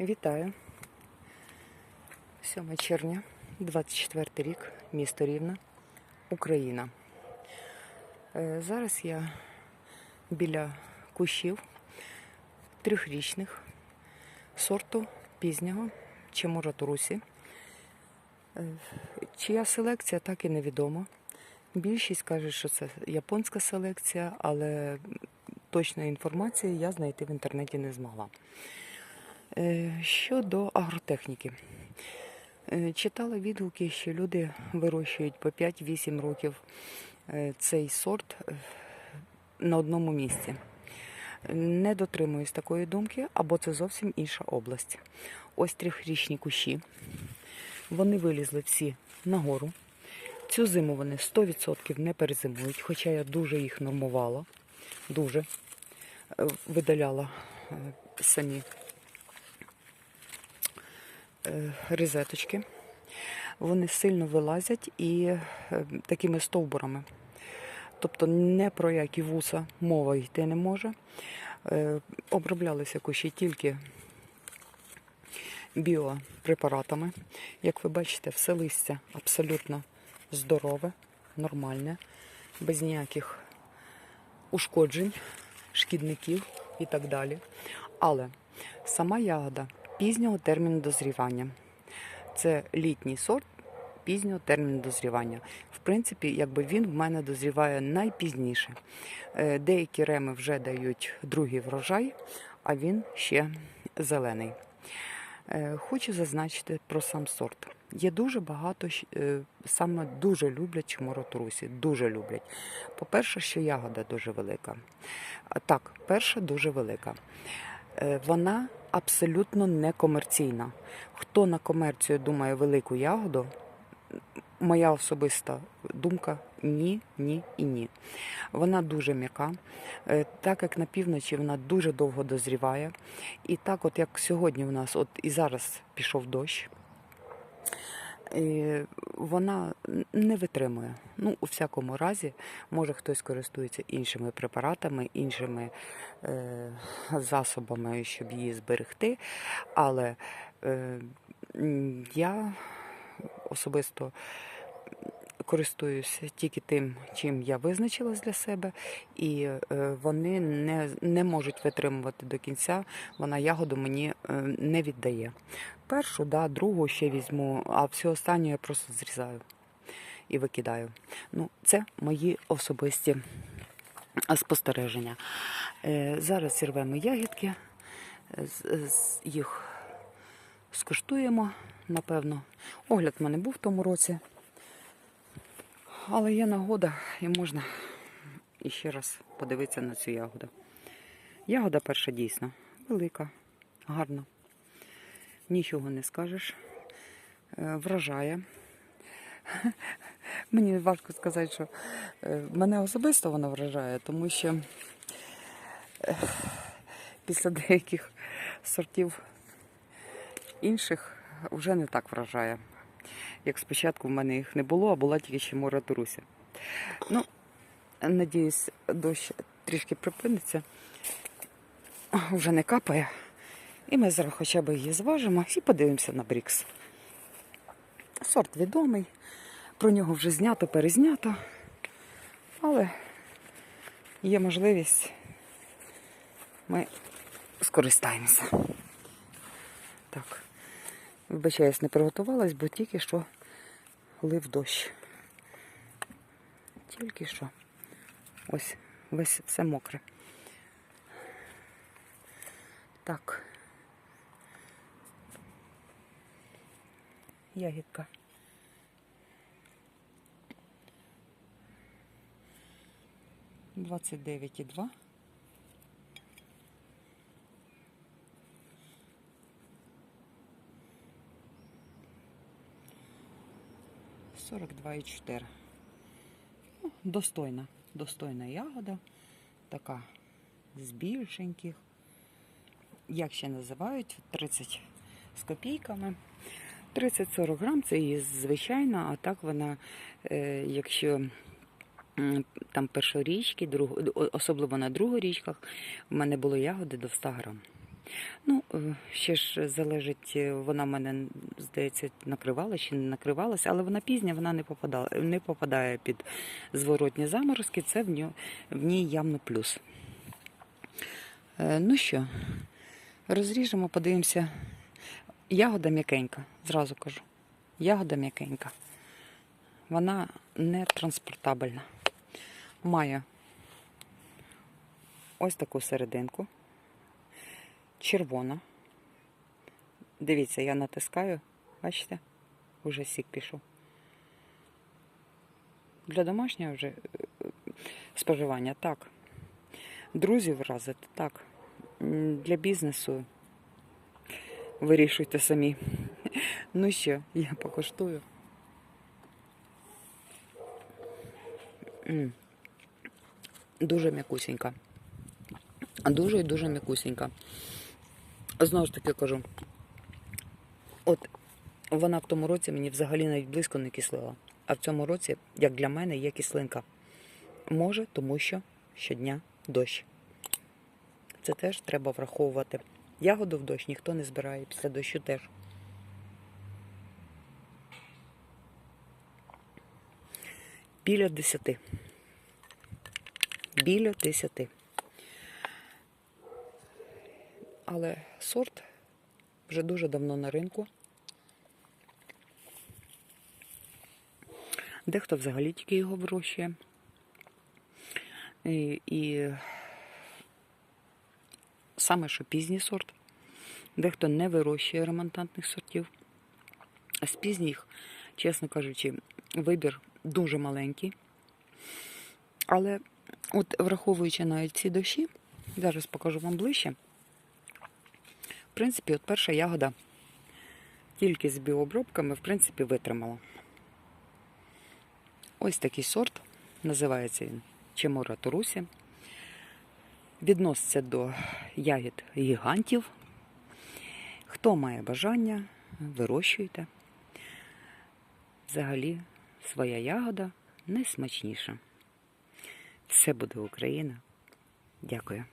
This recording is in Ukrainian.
Вітаю. 7 червня, 24 рік, місто Рівне, Україна. Е, Зараз я біля кущів трьохрічних сорту пізнього Чемура Турусі. Е, Чия селекція, так і невідомо. Більшість каже, що це японська селекція, але точної інформації я знайти в інтернеті не змогла. Е, Щодо агротехніки. Е, Читала відгуки, що люди вирощують по 5-8 років е, цей сорт на одному місці. Не дотримуюсь такої думки, або це зовсім інша область. Ось трьохрічні кущі. Вони вилізли всі нагору. Цю зиму вони 100% не перезимують, хоча я дуже їх нормувала, дуже видаляла самі розеточки. Вони сильно вилазять і е, такими стовбурами. Тобто не про які вуса мова йти не може. Е, Оброблялися кущі тільки біопрепаратами. Як ви бачите, все листя абсолютно здорове, нормальне, без ніяких ушкоджень, шкідників і так далі. Але сама ягода пізнього терміну дозрівання. Це літній сорт пізнього терміну дозрівання. В принципі, якби він в мене дозріває найпізніше. Е, Деякі реми вже дають другий врожай, а він ще зелений. Е, Хочу зазначити про сам сорт. Є дуже багато, е, саме дуже люблять чморотрусі, дуже люблять. По-перше, що ягода дуже велика. Так, перша дуже велика. Е, Вона абсолютно не комерційна. Хто на комерцію думає велику ягоду, моя особиста думка ні, ні і ні. Вона дуже м'яка. Е, Так як на півночі вона дуже довго дозріває. І так, от як сьогодні в нас, от і зараз пішов дощ. Вона не витримує. Ну, у всякому разі, може хтось користується іншими препаратами, іншими е, засобами, щоб її зберегти. Але е, я особисто користуюся тільки тим, чим я визначилась для себе, і е, вони не, не можуть витримувати до кінця. Вона ягоду мені е, не віддає. Першу, да, другу ще візьму, а все останнє я просто зрізаю і викидаю. Ну, це мої особисті е, спостереження. Е, Зараз зірвемо ягідки, е, їх скуштуємо, напевно. Огляд в мене був в тому році. Але є нагода і можна іще раз подивитися на цю ягоду. Ягода перша дійсно велика, гарна. Нічого не скажеш. Е, Вражає. Мені важко сказати, що е, мене особисто вона вражає, тому що е, після деяких сортів інших вже не так вражає. Як спочатку в мене їх не було, а була тільки ще мора Туруся. Ну, надіюсь, дощ трішки припиниться, вже не капає. І ми зараз хоча б її зважимо і подивимося на Брікс. Сорт відомий, про нього вже знято, перезнято, але є можливість, ми скористаємося. Так. Вибачаюсь, не приготувалась, бо тільки що лив дощ. Тільки що. Ось, весь все мокре. Так. Ягідка. Двадцять дев'ять і два. Сорок два і чотири. Ну, достойна, достойна ягода, така з більшеньких. Як ще називають? 30 з копійками. 30-40 грам це її звичайна, а так вона, е, якщо там першорічки, особливо на другорічках, в мене були ягоди до 100 грам. Ну, е, ще ж залежить, е, вона в мене, здається, накривала чи не накривалася, але вона пізня, вона не попадала, не попадає під зворотні заморозки, це в, нього, в ній явно плюс. Ну що, розріжемо, подивимося. Ягода м'якенька, зразу кажу. Ягода м'якенька. Вона не транспортабельна. Має ось таку серединку. Червона. Дивіться, я натискаю, бачите, уже сік пішов. Для домашнього вже е, споживання так. Друзів вразити так. Для бізнесу вирішуйте самі. Ну що, я покуштую. Дуже м'якусенька. Дуже і дуже м'якусенька. Знову ж таки кажу, от вона в тому році мені взагалі навіть близько не кислила. А в цьому році, як для мене, є кислинка. Може, тому що щодня дощ. Це теж треба враховувати. Ягоду в дощ ніхто не збирає, після дощу теж. Біля десяти. Біля десяти. Але сорт вже дуже давно на ринку. Дехто взагалі тільки його вирощує. І, і саме що пізній сорт. Дехто не вирощує ремонтантних сортів. А з пізніх, чесно кажучи, вибір дуже маленький. Але от враховуючи навіть ці дощі, зараз покажу вам ближче. В принципі, от перша ягода тільки з біообробками, в принципі, витримала. Ось такий сорт, називається він Чемура Турусі. Відноситься до ягід гігантів. Хто має бажання, вирощуйте. Взагалі, своя ягода найсмачніша. Все буде Україна. Дякую.